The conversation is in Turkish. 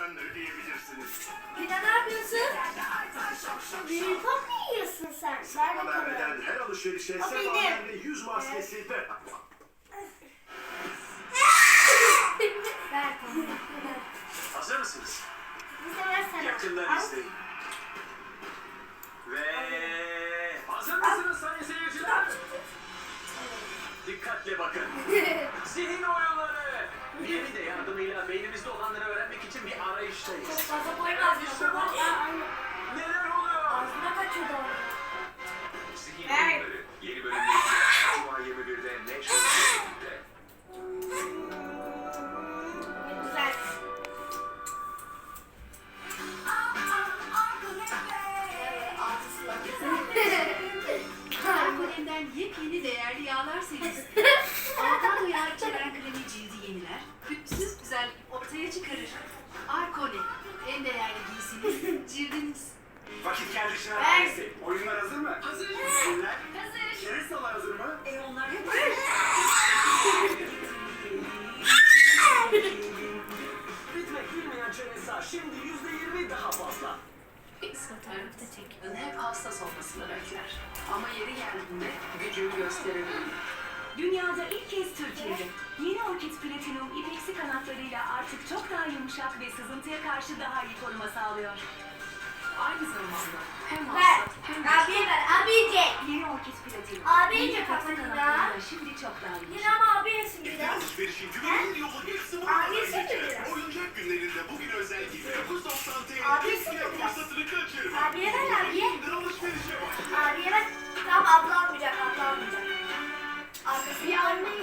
borcunuzdan ödeyebilirsiniz. Bir de ne yapıyorsun? Lollipop mu yiyorsun sen? Ver Haber bakalım. eden her alışverişe O benim. Ve yüz maskesi bedava. Ver. Hazır mısınız? Versene. Yakından Al. izleyin. Ve hazır mısınız sayın seyirciler? Dikkatle bakın. Zihin oyunları. Bir Çok arayıştayız. fazla koyma ağzına. Baba, aa, aynen. Neler oluyor? Ağzına kaçıyordu orada. Zihin Ver. Yeni bölümde Cuma 21'de National Geographic'te. Güzel. Yepyeni değerli yağlar serisi. Avokado yağı kremi cildi cildiniz. Vakit geldi Ver. şahane. Oyunlar hazır mı? Hazır. Sizler? Hazır. Keristalar hazır mı? E onlar hep Bitmek bilmeyen çenesa şimdi yüzde yirmi daha fazla. Fotoğrafta çekilen hep hassas olmasını bekler. Ama yeri geldiğinde gücünü gösterebilir. Dünyada ilk kez Türkiye'de yeni Orkid Platinum ipeksi kanatlarıyla artık çok daha yumuşak ve sızıntıya karşı daha iyi koruma sağlıyor. Aynı zamanda hem Ver. hassas hem Abiye ver. Abiye. Yeni Orkid Platinum. Abiye de ipeksi kafanı kanatlarıyla da. Şimdi çok daha Yine yumuşak. ama abiye yesin bir de. Alışverişin güvenilir yolu hepsi burada. Abi, sen de biraz. Oyuncak günlerinde bugün özel 29.90 TL. Abi Siyah